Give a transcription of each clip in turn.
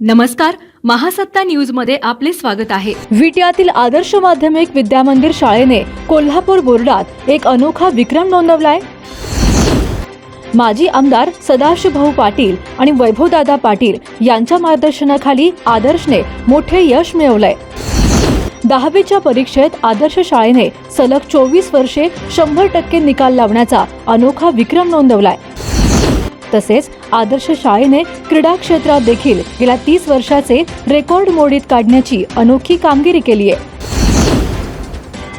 नमस्कार महासत्ता न्यूजमध्ये आपले स्वागत आहे. विटियातील आदर्श माध्यमिक विद्यामंदिर शाळेने कोल्हापूर बोर्डात एक अनोखा विक्रम नोंदवलाय. माजी आमदार सदाशिवभाऊ पाटील आणि वैभवदादा पाटील यांच्या मार्गदर्शनाखाली आदर्शने मोठे यश मिळवलंय. दहावीच्या परीक्षेत आदर्श शाळेने सलग चोवीस वर्षे शंभर टक्के निकाल लावण्याचा अनोखा विक्रम नोंदवलाय. तसेच आदर्श शाळेने क्रीडा क्षेत्रात देखील गेल्या तीस वर्षाचे रेकॉर्ड मोडीत काढण्याची अनोखी कामगिरी केली आहे.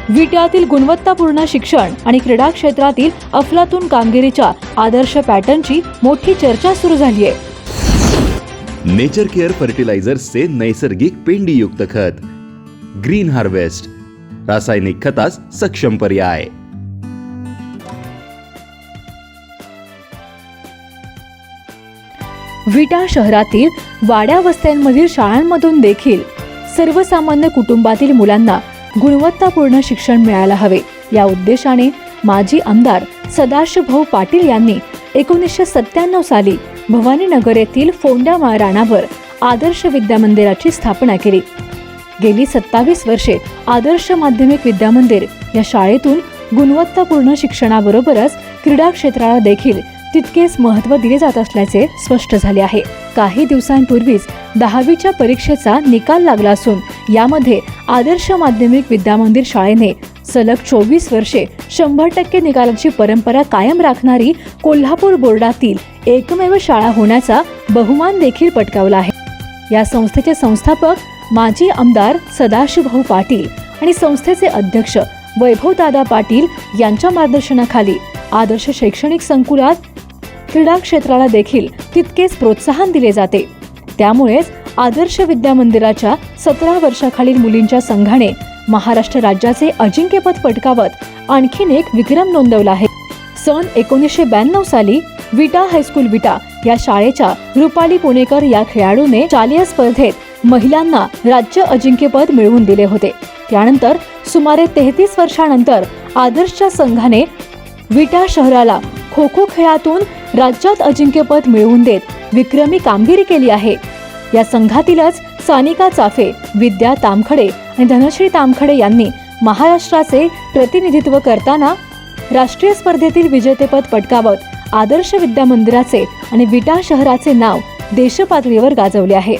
विट्यातील गुणवत्तापूर्ण शिक्षण आणि क्रीडा क्षेत्रातील अफलातून कामगिरीच्या आदर्श पॅटर्नची मोठी चर्चा सुरू झाली आहे. नेचर केअर फर्टिलायझर्सचे नैसर्गिक पेंडीयुक्त खत. Green Harvest. रासायनिक खतास सक्षम पर्याय. विटा शहरातील वाड्या वस्त्यांमधील शाळांमधून देखील सर्वसामान्य कुटुंबातील मुलांना गुणवत्तापूर्ण शिक्षण मिळायला हवे. या उद्देशाने माजी आमदार सदाशिवभाऊ पाटील यांनी एकोणीसशे सत्त्याण्णव साली भवानीनगर येथील फोंडा राणावर आदर्श विद्यामंदिराची स्थापना केली. गेली सत्तावीस वर्षे आदर्श माध्यमिक विद्यामंदिर या शाळेतून गुणवत्तापूर्ण शिक्षणाबरोबरच क्रीडा क्षेत्राला देखील तितकेच महत्त्व दिले जात असल्याचे स्पष्ट झाले आहे. काही दिवसांपूर्वीच दहावीच्या परीक्षेचा निकाल लागला असून यामध्ये आदर्श माध्यमिक विद्यामंदिर शाळेने सलग चोवीस वर्षे शंभर टक्के निकालाची परंपरा कायम राखणारी कोल्हापूर बोर्डातील एकमेव शाळा होण्याचा बहुमान देखील पटकावला आहे. या संस्थेचे संस्थापक माजी आमदार सदाशिवभाऊ पाटील आणि संस्थेचे अध्यक्ष वैभवदादा पाटील यांच्या मार्गदर्शनाखाली आदर्श शैक्षणिक संकुलात क्रीडा क्षेत्राला देखील तितकेच प्रोत्साहन दिले जाते. त्यामुळेच आदर्श विद्या मंदिराच्या सतरा वर्षाखालील मुलींच्या संघाने महाराष्ट्र राज्याचे अजिंक्यपद पटकावत आणखीन एक विक्रम नोंदवला आहे. सन एकोणीसशे ब्याण्णव साली विटा हायस्कूल विटा या शाळेच्या रुपाली पुणेकर या खेळाडूने शालेय स्पर्धेत महिलांना राज्य अजिंक्यपद मिळवून दिले होते. त्यानंतर सुमारे तेहतीस वर्षानंतर आदर्शच्या संघाने विटा शहराला खो खो खेळातून राज्यात अजिंक्यपद मिळवून देत विक्रमी कामगिरी केली आहे. या संघातीलच सानिका चाफे विद्या तामखडे आणि धनश्री तामखडे यांनी महाराष्ट्राचे प्रतिनिधित्व करताना राष्ट्रीय स्पर्धेतील विजेतेपद पटकावत आदर्श विद्या मंदिराचे आणि विटा शहराचे नाव देशपातळीवर गाजवले आहे.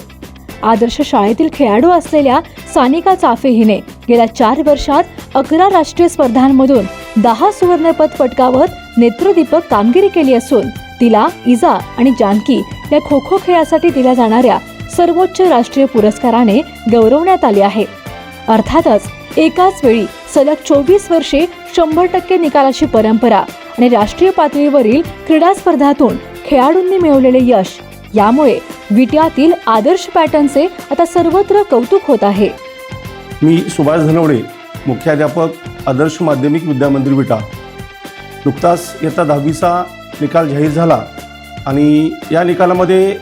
आदर्श शाळेतील खेळाडू असलेल्या सानिका चाफे हिने गेल्या चार वर्षात अकरा राष्ट्रीय स्पर्धांमधून दहा सुवर्णपद पटकावत नेत्रदीपक कामगिरी केली असून तिला इजा आणि जानकी या खो खो खेळासाठी दिल्या जाणाऱ्या सर्वोच्च राष्ट्रीय पुरस्काराने गौरवण्यात आले आहे. अर्थातच एकाच वेळी सलग चोवीस वर्षे शंभर टक्के निकालाची परंपरा आणि राष्ट्रीय पातळीवरील क्रीडा स्पर्धातून खेळाडूंनी मिळवलेले यश यामुळे विट्यातील आदर्श पॅटर्नचे आता सर्वत्र कौतुक होत आहे. मी सुभाष धनवडे मुख्याध्यापक आदर्श माध्यमिक विद्यामंदिर विटा. नुकताच इयत्ता दहावीचा निकाल जाहीर झाला आणि या निकालामध्ये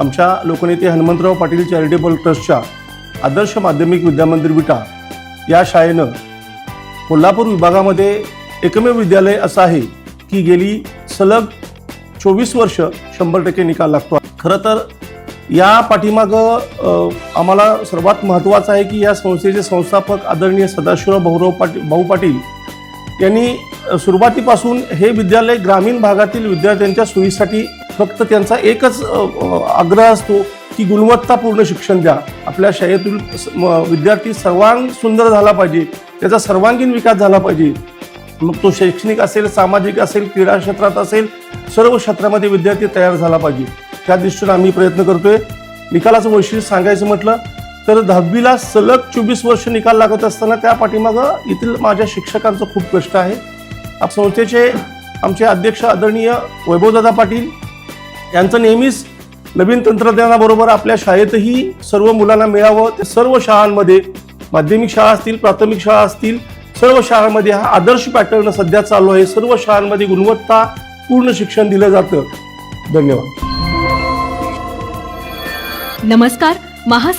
आमच्या लोकनेते हनुमंतराव पाटील चॅरिटेबल ट्रस्टच्या आदर्श माध्यमिक विद्यामंदिर विटा या शाळेनं कोल्हापूर विभागामध्ये एकमेव विद्यालय असं आहे की गेली सलग चोवीस वर्ष शंभर टक्के निकाल लागतो. खरं तर या पाठीमागं आम्हाला सर्वात महत्त्वाचं आहे की या संस्थेचे संस्थापक आदरणीय सदाशिवराव भाऊराव पाटील भाऊ पाटील यांनी सुरुवातीपासून हे विद्यालय ग्रामीण भागातील विद्यार्थ्यांच्या सोयीसाठी फक्त त्यांचा एकच आग्रह असतो की गुणवत्तापूर्ण शिक्षण द्या. आपल्या शाळेतील म- विद्यार्थी सर्वांग सुंदर झाला पाहिजे त्याचा सर्वांगीण विकास झाला पाहिजे. मग तो शैक्षणिक असेल सामाजिक असेल क्रीडा क्षेत्रात असेल सर्व क्षेत्रामध्ये विद्यार्थी तयार झाला पाहिजे. त्या दृष्टीने आम्ही प्रयत्न करतोय. निकालाचं वैशिष्ट्य सांगायचं म्हटलं तर दहावीला सलग चोवीस वर्ष निकाल लागत असताना त्या पाठीमागं येथील माझ्या शिक्षकांचं खूप कष्ट आहे. संस्थेचे आमचे अध्यक्ष आदरणीय वैभवदादा पाटील यांचं नेहमीच नवीन तंत्रज्ञानाबरोबर आपल्या शाळेतही सर्व मुलांना मिळावं. ते सर्व शाळांमध्ये माध्यमिक शाळा असतील प्राथमिक शाळा असतील सर्व शाळांमध्ये हा आदर्श पॅटर्न सध्या चालू आहे. सर्व शाळांमध्ये गुणवत्ता पूर्ण शिक्षण दिलं जातं. धन्यवाद. नमस्कार महासत्ता